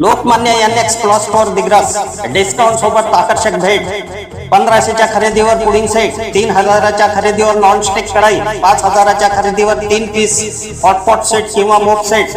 Lokmanya N X cloth store Digras discount सोबत आकर्षक भेट. पंधराशेच्या खरेदीवर पुडिंग सेट तीन हजाराच्या खरेदीवर नॉन स्टिक कढाई पाच हजाराच्या खरेदीवर तीन पीस हॉटपॉट सेट किंवा मोप सेट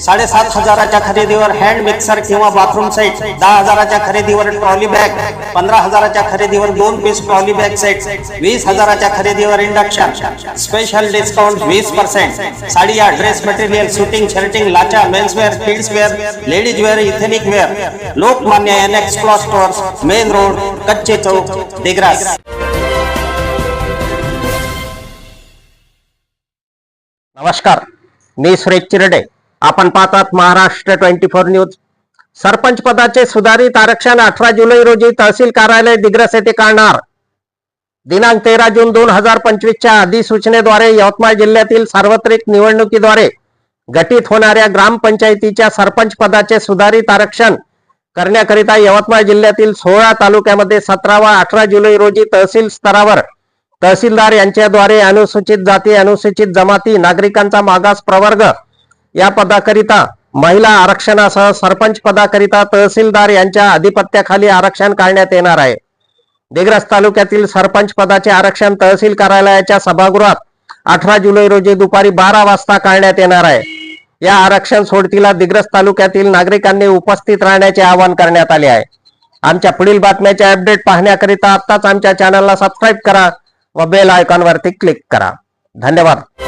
साडेसात हजाराच्या खरेदीवर हँड मिक्सर किंवा बाथरूम सेट दहा हजाराच्या खरेदीवर ट्रॉली बॅग पंधरा हजाराच्या खरेदीवर दोन पीस ट्रॉली बॅग सेट वीस हजाराच्या खरेदीवर इंडक्शन स्पेशल डिस्काउंट वीस पर्सेंट साडिया dress material shooting shirting लाचा menswear kids wear ladies wear ethnic wear Lokmanya N X cloth stores main road कच्चे चौक दिग्रास. नमस्कार मी सुरेश चिरडे. आपण पाहतात Maharashtra twenty four news. Sarpanch पदाचे सुधारित आरक्षण अठरा जुलै रोजी तहसील कार्यालय दिग्रस येथे करणार दिनांक तेरा जून दोन हजार पंचवीसच्या अधिसूचनेद्वारे यवतमाळ जिल्ह्यातील सार्वत्रिक निवडणुकीद्वारे गठीत होणाऱ्या ग्रामपंचायतीच्या सरपंच पदाचे सुधारित आरक्षण करण्याकरिता यवतमाळ जिल्ह्यातील सोळा तालुक्यामध्ये सतरा व अठरा जुलै रोजी तहसील स्तरावर तहसीलदार यांच्याद्वारे अनुसूचित जाती अनुसूचित जमाती नागरिकांचा मागास प्रवर्ग या पदाकरिता महिला आरक्षणासह सरपंच पदाकरिता तहसीलदार यांच्या अधिपत्याखाली आरक्षण काढण्यात येणार आहे. दिग्रस तालुक्यातील सरपंच पदाचे आरक्षण तहसील कार्यालयाच्या सभागृहात अठरा जुलै रोजी दुपारी बारा वाजता काढण्यात येणार आहे. या आरक्षण सोडतीला दिग्रस तालुक्यातील नागरिकांनी उपस्थित राहण्याचे आवाहन करण्यात आले आहे. आमच्या पुढील बातम्याचे अपडेट पाहण्याकरिता आत्ताच आमच्या चॅनलला सबस्क्राईब करा व बेल आयकॉनवरती क्लिक करा. धन्यवाद.